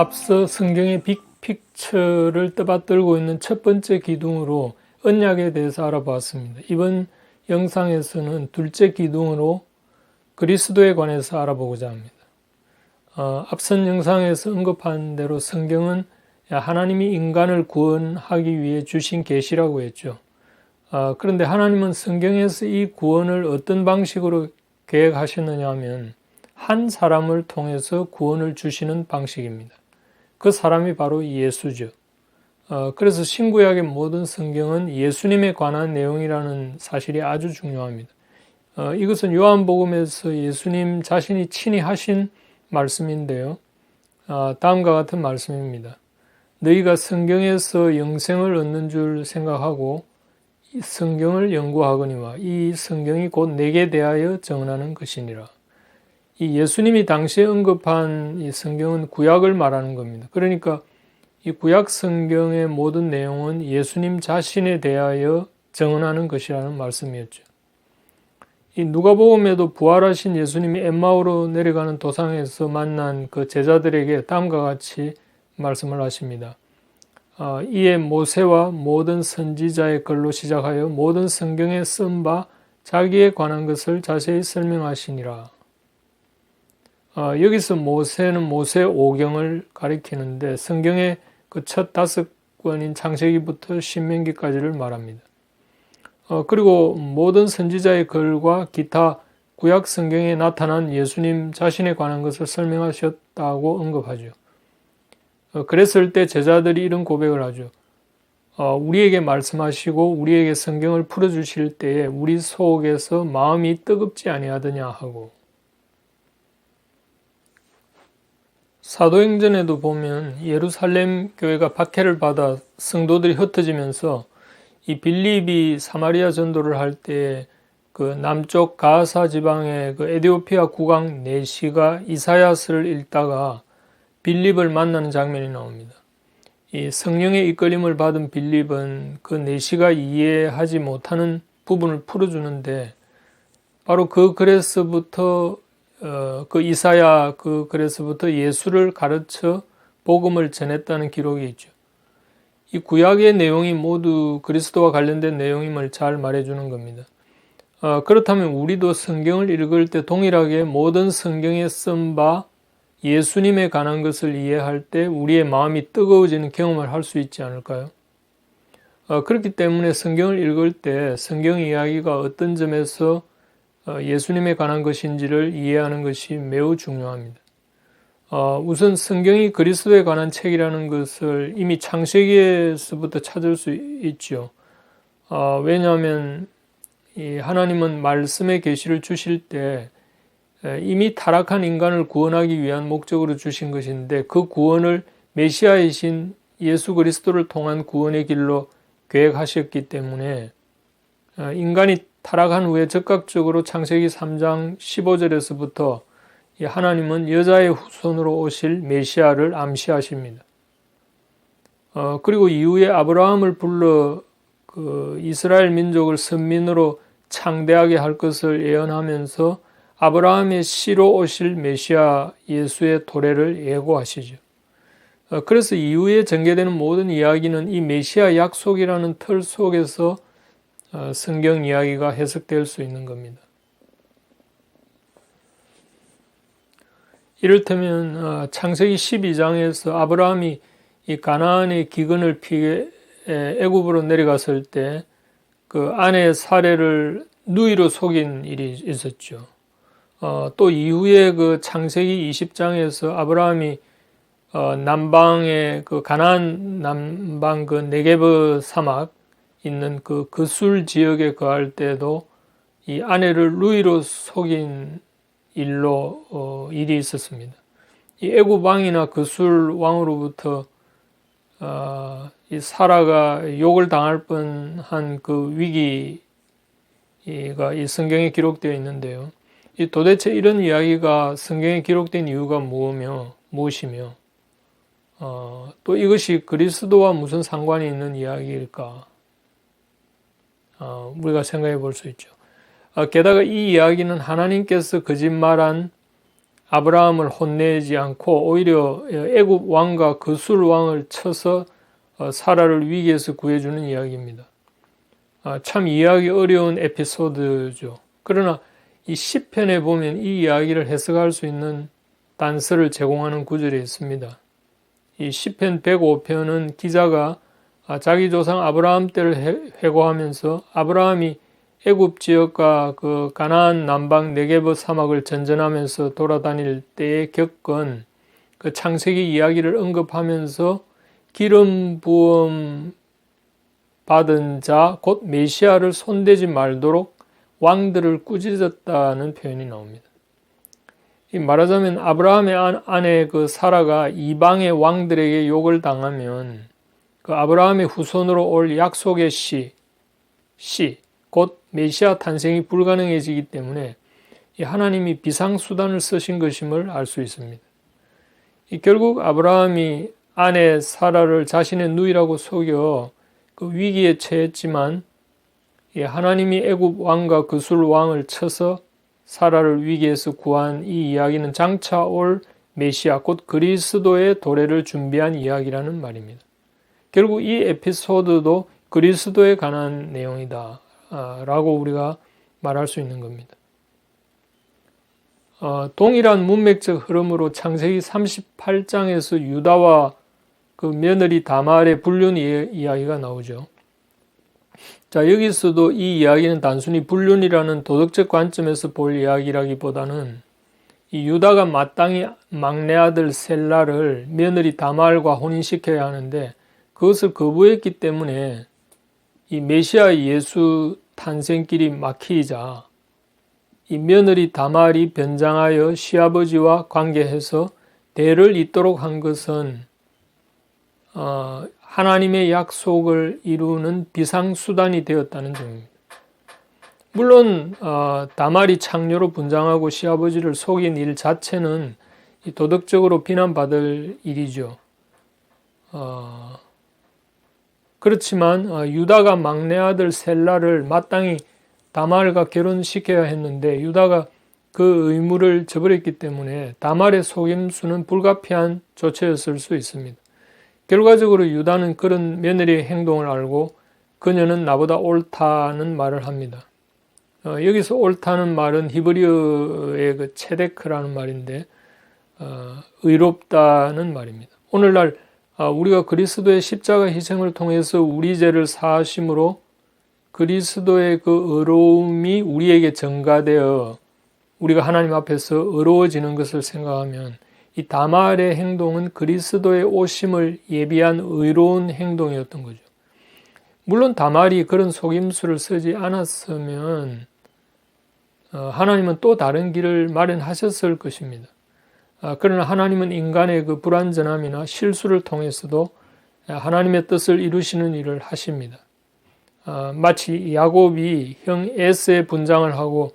앞서 성경의 빅픽처를 떠받들고 있는 첫 번째 기둥으로 언약에 대해서 알아보았습니다. 이번 영상에서는 둘째 기둥으로 그리스도에 관해서 알아보고자 합니다. 어, 앞선 영상에서 언급한 대로 성경은 하나님이 인간을 구원하기 위해 주신 계시라고 했죠. 어, 그런데 하나님은 성경에서 이 구원을 어떤 방식으로 계획하셨느냐 하면 한 사람을 통해서 구원을 주시는 방식입니다. 그 사람이 바로 예수죠. 어, 그래서 신구약의 모든 성경은 예수님에 관한 내용이라는 사실이 아주 중요합니다. 어, 이것은 요한복음에서 예수님 자신이 친히 하신 말씀인데요. 어, 다음과 같은 말씀입니다. 너희가 성경에서 영생을 얻는 줄 생각하고 성경을 연구하거니와 이 성경이 곧 내게 대하여 정언하는 것이니라. 이 예수님이 당시에 언급한 이 성경은 구약을 말하는 겁니다. 그러니까 이 구약 성경의 모든 내용은 예수님 자신에 대하여 정언하는 것이라는 말씀이었죠. 이 누가복음에도 부활하신 예수님이 엠마오로 내려가는 도상에서 만난 그 제자들에게 다음과 같이 말씀을 하십니다. 어, 이에 모세와 모든 선지자의 글로 시작하여 모든 성경에 쓴 바 자기에 관한 것을 자세히 설명하시니라. 어, 여기서 모세는 모세 오경을 가리키는데 성경의 그 첫 다섯 권인 창세기부터 신명기까지를 말합니다. 어, 그리고 모든 선지자의 글과 기타 구약 성경에 나타난 예수님 자신에 관한 것을 설명하셨다고 언급하죠. 어, 그랬을 때 제자들이 이런 고백을 하죠. 어, 우리에게 말씀하시고 우리에게 성경을 풀어주실 때에 우리 속에서 마음이 뜨겁지 아니하더냐 하고 사도행전에도 보면 예루살렘 교회가 박해를 받아 성도들이 흩어지면서 이 빌립이 사마리아 전도를 할 때 그 남쪽 가사 지방의 그 에디오피아 국왕 네시가 이사야스를 읽다가 빌립을 만나는 장면이 나옵니다. 이 성령의 이끌림을 받은 빌립은 그 네시가 이해하지 못하는 부분을 풀어주는데 바로 그 글에서부터 어, 그 이사야 그 글에서부터 예수를 가르쳐 복음을 전했다는 기록이 있죠. 이 구약의 내용이 모두 그리스도와 관련된 내용임을 잘 말해주는 겁니다. 어, 그렇다면 우리도 성경을 읽을 때 동일하게 모든 성경에 쓴 바 예수님에 관한 것을 이해할 때 우리의 마음이 뜨거워지는 경험을 할 수 있지 않을까요? 어, 그렇기 때문에 성경을 읽을 때 성경 이야기가 어떤 점에서 어, 예수님에 관한 것인지를 이해하는 것이 매우 중요합니다. 어, 우선 성경이 그리스도에 관한 책이라는 것을 이미 창세기에서부터 찾을 수 있죠. 어, 왜냐하면 하나님은 말씀의 계시를 주실 때 이미 타락한 인간을 구원하기 위한 목적으로 주신 것인데 그 구원을 메시아이신 예수 그리스도를 통한 구원의 길로 계획하셨기 때문에 인간이 타락한 후에 즉각적으로 창세기 3장 15절에서부터 하나님은 여자의 후손으로 오실 메시아를 암시하십니다. 어, 그리고 이후에 아브라함을 불러 그 이스라엘 민족을 선민으로 창대하게 할 것을 예언하면서 아브라함의 씨로 오실 메시아 예수의 도래를 예고하시죠. 어, 그래서 이후에 전개되는 모든 이야기는 이 메시아 약속이라는 틀 속에서 어, 성경 이야기가 해석될 수 있는 겁니다. 이를테면 어, 창세기 12장에서 아브라함이 이 가나안의 기근을 피해 애굽으로 내려갔을 때 그 아내의 사례를 누이로 속인 일이 있었죠. 어, 또 이후에 그 창세기 20장에서 아브라함이 어, 남방의 그 가나안 남방 그 네게브 사막 있는 그 그술 지역에 거할 때도 이 아내를 루이로 속인 일로 어, 일이 있었습니다. 이 애굽 왕이나 그술 왕으로부터 어, 이 사라가 욕을 당할 뻔한 그 위기가 이 성경에 기록되어 있는데요. 이 도대체 이런 이야기가 성경에 기록된 이유가 무엇며 무엇이며 어, 또 이것이 그리스도와 무슨 상관이 있는 이야기일까? 어, 우리가 생각해 볼 수 있죠. 어, 게다가 이 이야기는 하나님께서 거짓말한 아브라함을 혼내지 않고 오히려 애굽 왕과 그술 왕을 쳐서 어, 사라를 위기에서 구해주는 이야기입니다. 아, 참 이해하기 어려운 에피소드죠. 그러나 이 시편에 보면 이 이야기를 해석할 수 있는 단서를 제공하는 구절이 있습니다. 이 시편 105편은 기자가 아, 자기 조상 아브라함 때를 회고하면서 아브라함이 애굽 지역과 그 가나안 남방 네게브 사막을 전전하면서 돌아다닐 때에 겪은 그 창세기 이야기를 언급하면서 기름 부음 받은 자 곧 메시아를 손대지 말도록 왕들을 꾸짖었다는 표현이 나옵니다. 말하자면 아브라함의 아내 그 사라가 이방의 왕들에게 욕을 당하면 그 아브라함의 후손으로 올 약속의 씨, 씨, 곧 메시아 탄생이 불가능해지기 때문에 하나님이 비상수단을 쓰신 것임을 알 수 있습니다. 결국 아브라함이 아내 사라를 자신의 누이라고 속여 그 위기에 처했지만 하나님이 애굽 왕과 그술 왕을 쳐서 사라를 위기에서 구한 이 이야기는 장차 올 메시아 곧 그리스도의 도래를 준비한 이야기라는 말입니다. 결국 이 에피소드도 그리스도에 관한 내용이다 라고 우리가 말할 수 있는 겁니다. 어, 동일한 문맥적 흐름으로 창세기 38장에서 유다와 그 며느리 다말의 불륜 이야기가 나오죠. 자, 여기서도 이 이야기는 단순히 불륜이라는 도덕적 관점에서 볼 이야기라기보다는 이 유다가 마땅히 막내 아들 셀라를 며느리 다말과 혼인시켜야 하는데 그것을 거부했기 때문에 이 메시아 예수 탄생길이 막히자 이 며느리 다말이 변장하여 시아버지와 관계해서 대를 잇도록 한 것은 어, 하나님의 약속을 이루는 비상수단이 되었다는 점입니다. 물론 어, 다말이 창녀로 분장하고 시아버지를 속인 일 자체는 도덕적으로 비난받을 일이죠. 어, 그렇지만 어, 유다가 막내 아들 셀라를 마땅히 다말과 결혼시켜야 했는데 유다가 그 의무를 저버렸기 때문에 다말의 속임수는 불가피한 조처였을 수 있습니다. 결과적으로 유다는 그런 며느리의 행동을 알고 그녀는 나보다 옳다는 말을 합니다. 어, 여기서 옳다는 말은 히브리어의 그 체데크라는 말인데 어, 의롭다는 말입니다. 오늘날 어, 우리가 그리스도의 십자가 희생을 통해서 우리 죄를 사하심으로 그리스도의 그 의로움이 우리에게 전가되어 우리가 하나님 앞에서 의로워지는 것을 생각하면 이 다말의 행동은 그리스도의 오심을 예비한 의로운 행동이었던 거죠. 물론 다말이 그런 속임수를 쓰지 않았으면 어, 하나님은 또 다른 길을 마련하셨을 것입니다. 아, 그러나 하나님은 인간의 그 불완전함이나 실수를 통해서도 하나님의 뜻을 이루시는 일을 하십니다. 아, 마치 야곱이 형 에스의 분장을 하고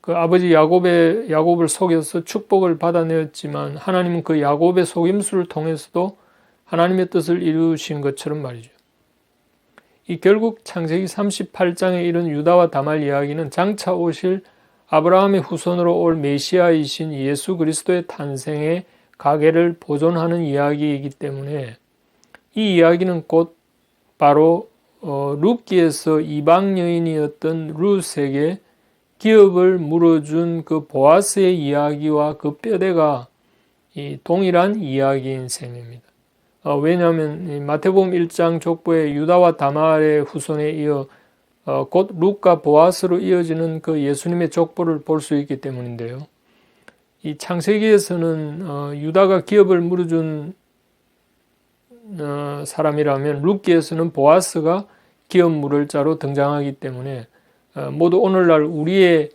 그 아버지 야곱의 야곱을 속여서 축복을 받아내었지만 하나님은 그 야곱의 속임수를 통해서도 하나님의 뜻을 이루신 것처럼 말이죠. 이 결국 창세기 38장에 이런 유다와 다말 이야기는 장차 오실 아브라함의 후손으로 올 메시아이신 예수 그리스도의 탄생의 가계를 보존하는 이야기이기 때문에 이 이야기는 곧 바로 어, 룻기에서 이방 여인이었던 룻에게 기업을 물어준 그 보아스의 이야기와 그 뼈대가 이 동일한 이야기인 셈입니다. 어, 왜냐하면 마태복음 1장 족보의 유다와 다말의 후손에 이어 어, 곧 룩과 보아스로 이어지는 그 예수님의 족보를 볼 수 있기 때문인데요. 이 창세기에서는 어, 유다가 기업을 물어준 어, 사람이라면 룩기에서는 보아스가 기업 물을 자로 등장하기 때문에 어, 모두 오늘날 우리의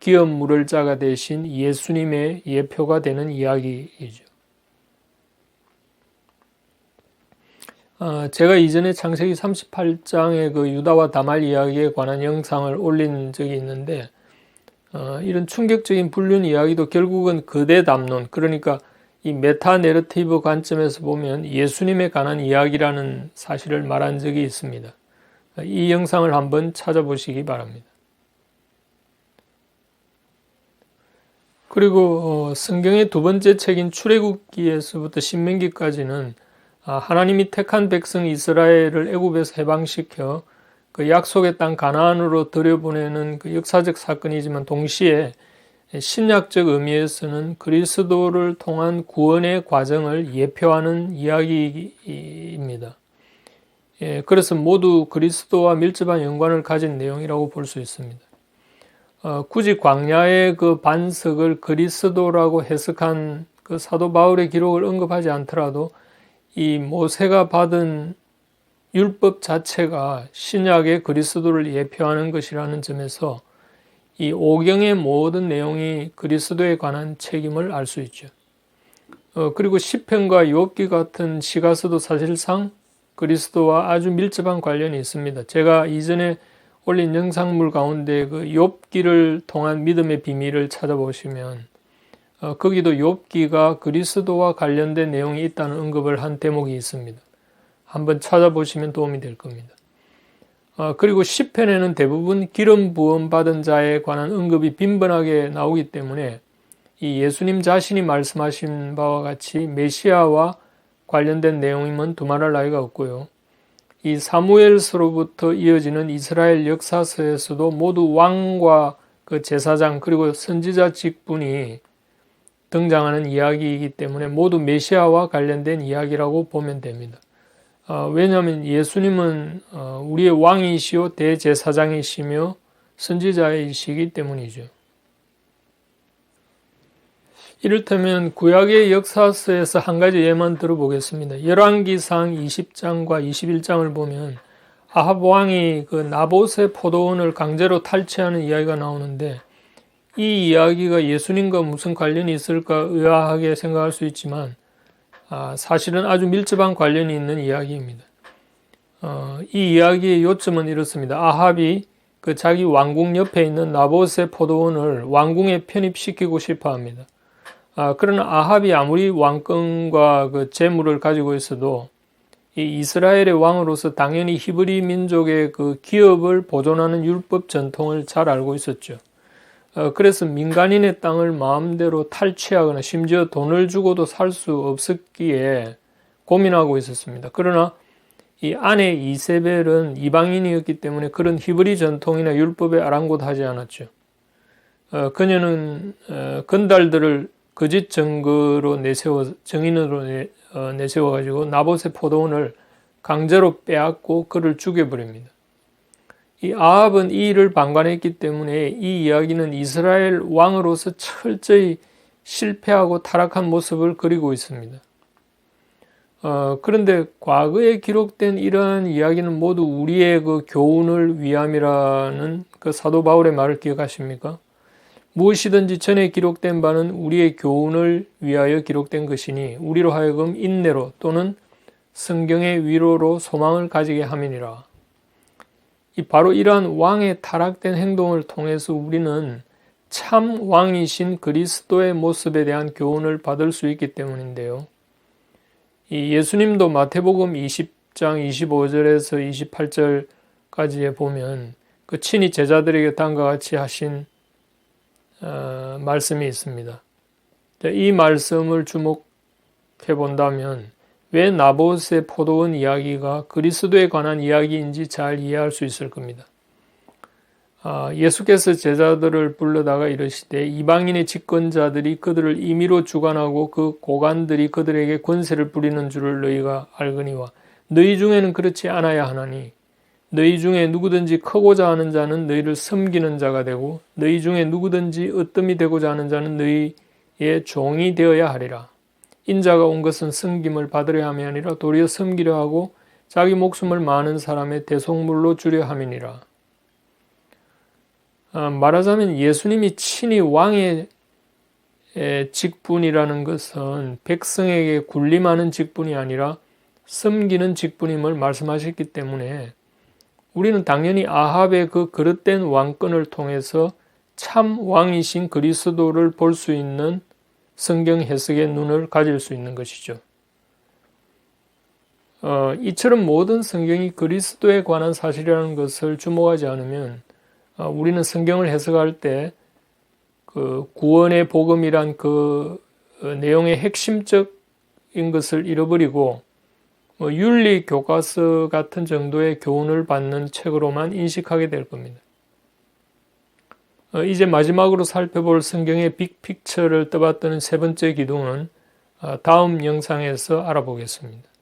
기업 물을 자가 되신 예수님의 예표가 되는 이야기이죠. 어, 제가 이전에 창세기 38장의 그 유다와 다말 이야기에 관한 영상을 올린 적이 있는데 어, 이런 충격적인 불륜 이야기도 결국은 거대 담론 그러니까 이 메타 내러티브 관점에서 보면 예수님에 관한 이야기라는 사실을 말한 적이 있습니다. 이 영상을 한번 찾아보시기 바랍니다. 그리고 어, 성경의 두 번째 책인 출애굽기에서부터 신명기까지는 아, 하나님이 택한 백성 이스라엘을 애굽에서 해방시켜 그 약속의 땅 가나안으로 들여보내는 그 역사적 사건이지만 동시에 신약적 의미에서는 그리스도를 통한 구원의 과정을 예표하는 이야기입니다. 예, 그래서 모두 그리스도와 밀접한 연관을 가진 내용이라고 볼 수 있습니다. 어, 굳이 광야의 그 반석을 그리스도라고 해석한 그 사도 바울의 기록을 언급하지 않더라도 이 모세가 받은 율법 자체가 신약의 그리스도를 예표하는 것이라는 점에서 이 오경의 모든 내용이 그리스도에 관한 책임을 알 수 있죠. 어, 그리고 시편과 욥기 같은 시가서도 사실상 그리스도와 아주 밀접한 관련이 있습니다. 제가 이전에 올린 영상물 가운데 그 욥기를 통한 믿음의 비밀을 찾아보시면 어, 거기도 욥기가 그리스도와 관련된 내용이 있다는 언급을 한 대목이 있습니다. 한번 찾아보시면 도움이 될 겁니다. 어, 그리고 시편에는 대부분 기름 부음 받은 자에 관한 언급이 빈번하게 나오기 때문에 이 예수님 자신이 말씀하신 바와 같이 메시아와 관련된 내용이면 두말할 나위가 없고요. 이 사무엘서로부터 이어지는 이스라엘 역사서에서도 모두 왕과 그 제사장 그리고 선지자 직분이 등장하는 이야기이기 때문에 모두 메시아와 관련된 이야기라고 보면 됩니다. 어, 왜냐하면 예수님은 어, 우리의 왕이시요 대제사장이시며 선지자이시기 때문이죠. 이를테면 구약의 역사서에서 한 가지 예만 들어보겠습니다. 열왕기상 20장과 21장을 보면 아합 왕이 그 나봇의 포도원을 강제로 탈취하는 이야기가 나오는데 이 이야기가 예수님과 무슨 관련이 있을까 의아하게 생각할 수 있지만 아, 사실은 아주 밀접한 관련이 있는 이야기입니다. 어, 이 이야기의 요점은 이렇습니다. 아합이 그 자기 왕궁 옆에 있는 나봇의 포도원을 왕궁에 편입시키고 싶어 합니다. 아, 그러나 아합이 아무리 왕권과 그 재물을 가지고 있어도 이 이스라엘의 왕으로서 당연히 히브리 민족의 그 기업을 보존하는 율법 전통을 잘 알고 있었죠. 어, 그래서 민간인의 땅을 마음대로 탈취하거나 심지어 돈을 주고도 살 수 없었기에 고민하고 있었습니다. 그러나 이 아내 이세벨은 이방인이었기 때문에 그런 히브리 전통이나 율법에 아랑곳하지 않았죠. 어, 그녀는 어, 건달들을 거짓 증거로 내세워 정인으로 내, 어, 내세워 가지고 나봇의 포도원을 강제로 빼앗고 그를 죽여버립니다. 이 아합은 이 일을 방관했기 때문에 이 이야기는 이스라엘 왕으로서 철저히 실패하고 타락한 모습을 그리고 있습니다. 어, 그런데 과거에 기록된 이러한 이야기는 모두 우리의 그 교훈을 위함이라는 그 사도 바울의 말을 기억하십니까? 무엇이든지 전에 기록된 바는 우리의 교훈을 위하여 기록된 것이니 우리로 하여금 인내로 또는 성경의 위로로 소망을 가지게 함이니라. 이 바로 이러한 왕의 타락된 행동을 통해서 우리는 참 왕이신 그리스도의 모습에 대한 교훈을 받을 수 있기 때문인데요. 이 예수님도 마태복음 20장 25절에서 28절까지에 보면 그 친히 제자들에게 다음과 같이 하신 어, 말씀이 있습니다. 이 말씀을 주목해 본다면 왜 나봇의 포도원 이야기가 그리스도에 관한 이야기인지 잘 이해할 수 있을 겁니다. 아, 예수께서 제자들을 불러다가 이르시되 이방인의 집권자들이 그들을 임의로 주관하고 그 고관들이 그들에게 권세를 부리는 줄을 너희가 알거니와 너희 중에는 그렇지 않아야 하나니 너희 중에 누구든지 크고자 하는 자는 너희를 섬기는 자가 되고 너희 중에 누구든지 으뜸이 되고자 하는 자는 너희의 종이 되어야 하리라. 인자가 온 것은 섬김을 받으려 함이 아니라 도리어 섬기려 하고 자기 목숨을 많은 사람의 대속물로 주려 함이니라. 아, 말하자면 예수님이 친히 왕의 직분이라는 것은 백성에게 군림하는 직분이 아니라 섬기는 직분임을 말씀하셨기 때문에 우리는 당연히 아합의 그 그릇된 왕권을 통해서 참 왕이신 그리스도를 볼 수 있는 성경 해석의 눈을 가질 수 있는 것이죠. 어, 이처럼 모든 성경이 그리스도에 관한 사실이라는 것을 주목하지 않으면 어, 우리는 성경을 해석할 때 그 구원의 복음이란 그 어, 내용의 핵심적인 것을 잃어버리고 뭐 윤리 교과서 같은 정도의 교훈을 받는 책으로만 인식하게 될 겁니다. 어, 이제 마지막으로 살펴볼 성경의 빅픽처를 떠받드는 세 번째 기둥은 어, 다음 영상에서 알아보겠습니다.